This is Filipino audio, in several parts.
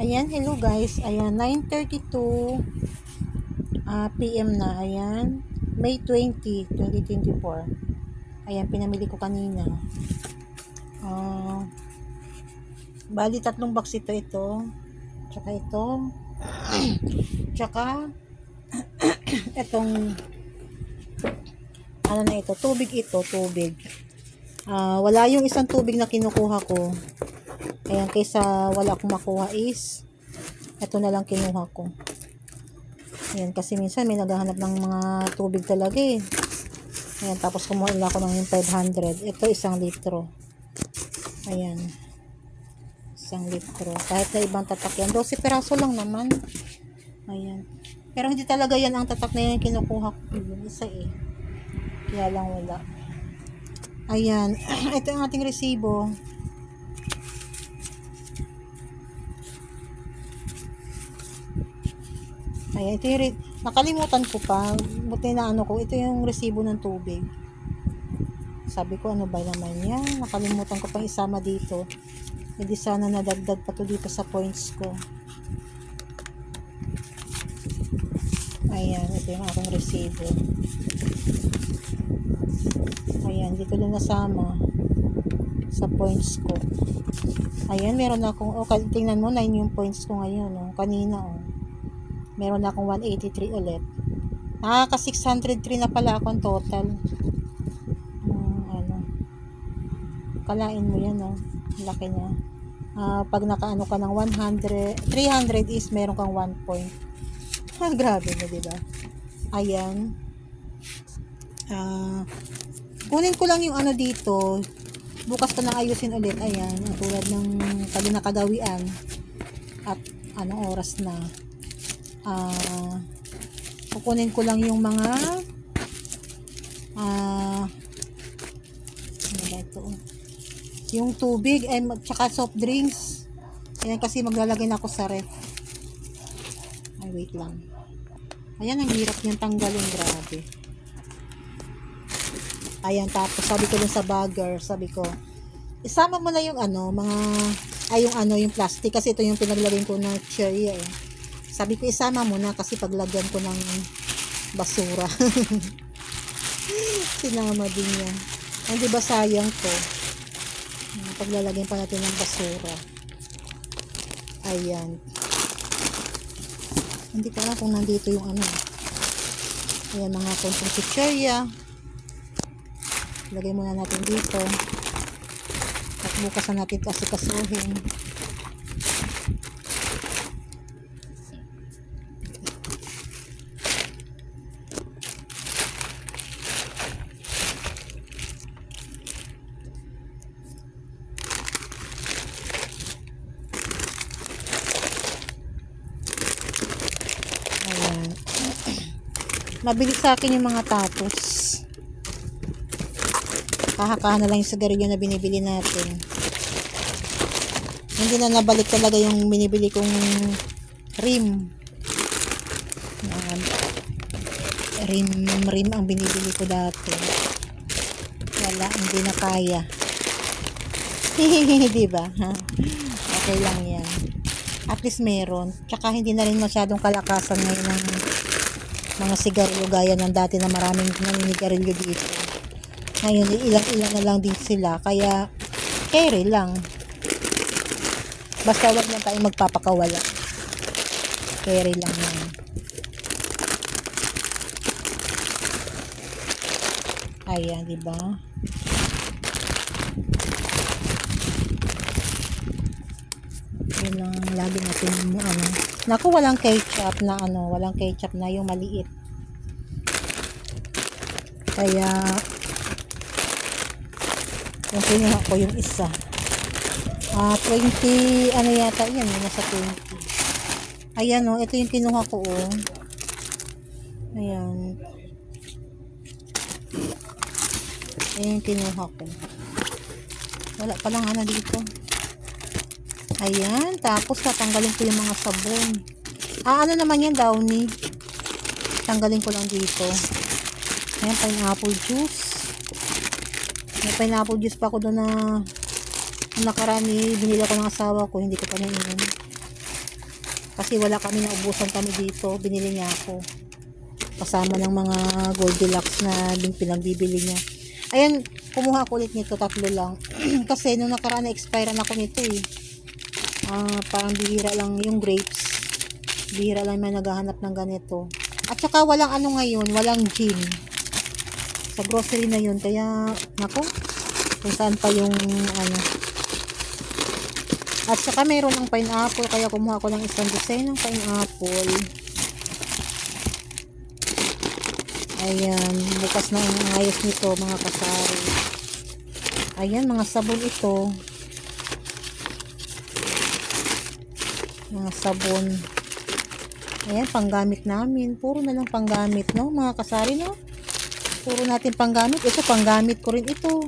Ayan, hello guys. Ayan, 9.32 ah, PM na. Ayan, May 20, 2024. Ayan, pinamili ko kanina. Ah, bali, tatlong box ito, ito. Tsaka ito. Tsaka, itong, ano na ito, tubig ito, tubig. Ah, wala yung isang tubig na kinukuha ko. Ayan, kaysa wala akong makuha is, ito na lang kinuha ko. Ayan, kasi minsan may naghahanap ng mga tubig talaga eh. Ayan, tapos kumuha ako ng yung 500. Ito, isang litro. Ayan. Isang litro. Kahit na ibang tatak yan. 12 peraso lang naman. Ayan. Pero hindi talaga yan ang tatak na yan kinukuha ko. Yung isa eh. Kaya lang wala. Ayan. Ito ang ating resibo. Ayan, ito yung nakalimutan ko pa. Buti na ano ko, ito yung resibo ng tubig. Sabi ko, ano ba naman yan? Nakalimutan ko pang isama dito. Hindi sana nadagdag pa to dito sa points ko. Ayan, ito yung aking resibo. Ayan, dito lang nasama sa points ko. Ayan, meron akong, oh, tingnan mo, 9 yung points ko ngayon, oh, kanina, oh. Meron na akong 183 ulit. Nakaka 603 na pala akong total. Hmm, ano. Kalain mo yan, oh. Laki niya. Ah, pag nakaano ka ng 100, 300 is meron kang 1 point. Ha, grabe na, di ba? Ayan. Ah, kunin ko lang yung ano dito. Bukas ko na ayusin ulit. Ayan, tulad ng nakagawian. At anong oras na. Ah, kukunin ko lang yung mga ah ano ba ito? Yung tubig ay tsaka soft drinks. Ayan kasi maglalagay na ako sa ref. Ay, wait lang. Ayan, ang hirap niyang tanggalin. Grabe. Ayan, tapos sabi ko dun sa bagger, sabi ko, isama mo na yung ano, mga, ay yung ano, yung plastic, kasi ito yung pinaglagay ko ng cherry eh. Sabi ko, isama mo na kasi paglagyan ko ng basura. Sinama din niya. Ay, di ba sayang to? Paglalagyan pa natin ng basura. Ayan. Hindi ko alam kung nandito yung ano. Ayan, mga konting chicherya. Lagay muna natin dito. At bukas na natin ito asikasuhin. Ayan. Mabilis sa akin yung mga tapos. Kahakahan na lang yung sigarilyo na binibili natin. Hindi na nabalik talaga yung binibili kong rim. Yan. Rim, rim ang binibili ko dati. Wala, hindi na kaya. di ba? Ha? Okay lang yan. At least meron. Tsaka hindi na rin masyadong kalakasan ngayon ng mga sigarilyo gaya ng dati na maraming naninigarilyo dito. Ngayon, ilang-ilang na lang din sila. Kaya, carry lang. Basta wag lang tayo magpapakawala. Carry lang yan. Ayan, di ba? Yun lang lagi natin ano. Naku, walang ketchup na ano, walang ketchup na yung maliit. Kaya, yung kinuha ko yung isa. Ah, 20, ano yata yan, nasa 20. Ayan o, oh, ito yung kinuha ko oh. Ayan. Ayan yung kinuha ko. Wala pa lang ano dito. Ayan, tapos tatanggalin ko yung mga sabon. Ah, ano naman yan, Downy? Tanggalin ko lang dito. Ayan, pineapple juice. May pineapple juice pa ako doon na eh, binili ko ng asawa ko, hindi ko pa nainom. Kasi wala kami naubusan kami dito. Binili niya ako. Kasama ng mga Goldilocks na bin- pinagbibili niya. Ayan, kumuha ako ulit nito. Tatlo lang. Kasi nung nakaraan na-expire ako nito eh. Ah, parang bihira lang yung grapes. Bihira lang may naghahanap ng ganito. At saka walang ano ngayon, walang gin. Sa grocery na yun. Kaya, nako, kung saan pa yung ano. At saka mayroon ng pineapple. Kaya kumuha ko ng isang dosen ng pineapple. Ayan, bukas na ang ayos nito mga kasari. Ayan, mga sabon ito. Mga sabon. Ayan, panggamit namin. Puro na lang panggamit, no? Mga kasari, no? Puro natin panggamit. Ito, panggamit ko rin ito.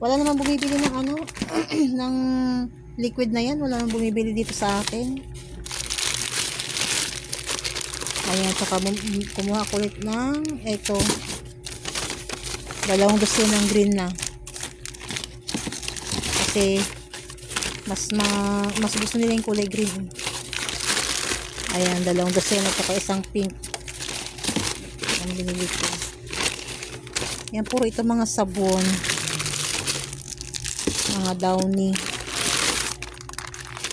Wala naman bumibili ng ano, ng liquid na yan. Wala naman bumibili dito sa akin. Ayan, saka kumuha ko ulit ng ito. Dalawang dosen ng green na. Kasi mas ma, mas gusto nila yung kulay green. Ayan, dalawang dosen at saka isang pink. Ang binili ko. Yan, puro ito mga sabon. Mga downy.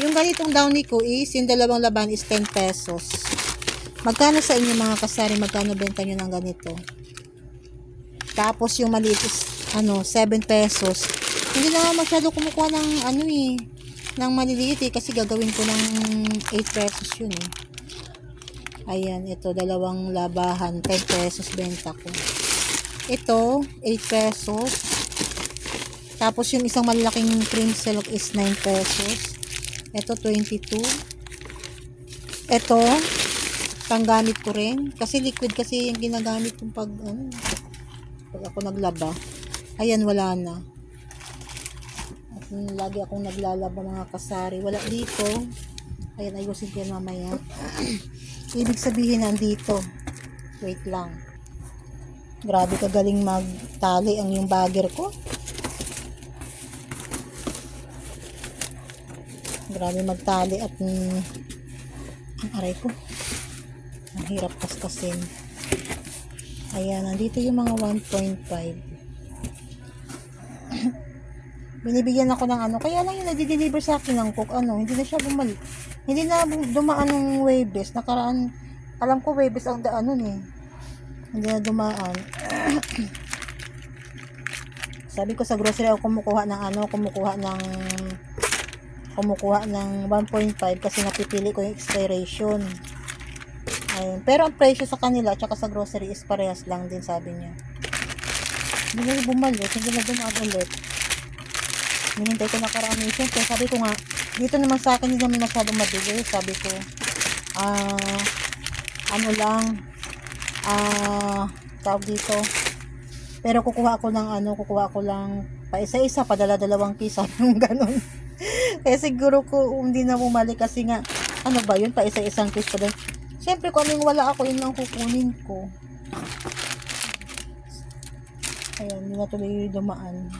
Yung ganitong downy ko is, yung dalawang laban is 10 pesos. Magkano sa inyo mga kasari? Magkano benta nyo ng ganito? Tapos yung maliit is, ano, 7 pesos. Hindi na masyado kumukuha ng, ano eh, ng maliliit eh, kasi gagawin ko ng 8 pesos yun eh. Ayan, ito, dalawang labahan, 10 pesos benta ko. Ito, 8 pesos. Tapos yung isang malaking cream silk is 9 pesos. Ito, 22. Ito, panggamit ko rin. Kasi liquid kasi yung ginagamit kong pag, ano, pag ako naglaba. Ayan, wala na. At lagi akong naglalaba mga kasari. Wala dito. Ayan, ayusin ko yan mamaya. Ibig sabihin, nandito. Wait lang. Grabe kagaling magtali ang yung bagger ko. Grabe magtali at mm, ang aray ko. Ang hirap kaskasin. Ayan, nandito yung mga 1.5. Binibigyan ako ng ano. Kaya lang yung nadi-deliver sa akin ng cook, ano, hindi na siya bumalik. Hindi na dumaan ng Webes. Nakaraan, alam ko Webes ang daan nun eh. Dumaan. Sabi ko sa grocery ako kumukuha ng ano, kumukuha ng kumukuha ng 1.5 kasi napipili ko yung expiration. Ayun. Pero ang presyo sa kanila at sa grocery is parehas lang din sabi niya. Hindi na bumalik, hindi na dumaan ulit. Hinintay ko na karami. Siyempre, sabi ko nga, dito naman sa akin hindi naman masyadong mabili. Sabi ko, ah, ano lang, ah, tawag dito. Pero kukuha ako ng ano, kukuha ko lang pa isa-isa, padala dalawang kisa, yung ganun. Kaya siguro ko hindi na bumalik kasi nga, ano ba yun, pa isa-isang kiss pa. Siyempre, kung wala ako, yun lang kukunin ko. Ayan, hindi na tuloy dumaan.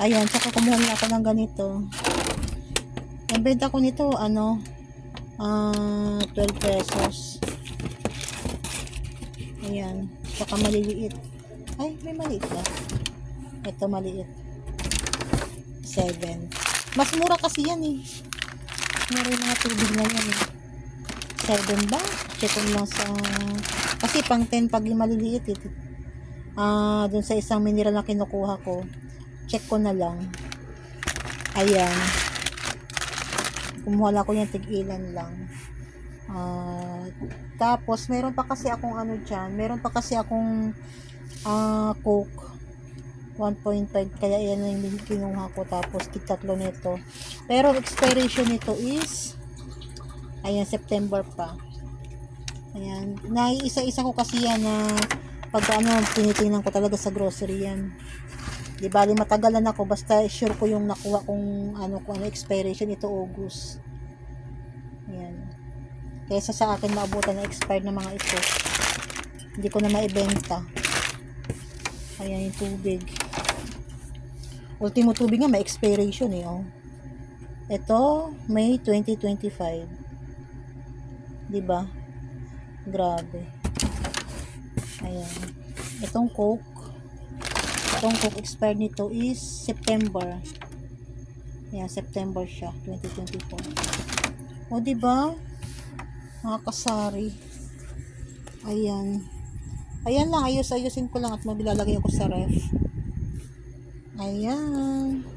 Ayan, saka kumuha na ako ng ganito. Ang benta ko nito, ano, ah, 12 pesos. Ayan, saka maliliit. Ay, may maliit ba? Ito maliit. 7. Mas mura kasi yan eh. Yung mga tubig na yan eh. 7 ba? Check lang sa... Kasi pang 10 pag yung maliliit eh. Ah, dun sa isang mineral na kinukuha ko. Check ko na lang. Ayan. Kumuha lang ko yung tig-ilan lang. Ah, tapos, meron pa kasi akong ano dyan. Meron pa kasi akong ah, Coke. 1.5 kaya yan yung kinuha ko tapos tatlo nito pero expiration nito is ayan September pa ayan naiisa-isa ko kasi yan na pag ano tinitingnan ko talaga sa grocery yan di bali matagalan ako basta sure ko yung nakuha kong ano kung ano expiration ito August ayan kaysa sa akin maabutan na expired na mga ito hindi ko na maibenta ayan yung tubig ultimo tubig nga may expiration eh oh Ito, May 2025. 'Di ba? Grabe. Ayan. Itong Coke. Itong Coke expired nito is September. Ayan, September siya, 2024. O, 'di ba? Mga kasari. Ayan. Ayan lang, ayos-ayusin ko lang at mabilalagay ako sa ref. Ayan.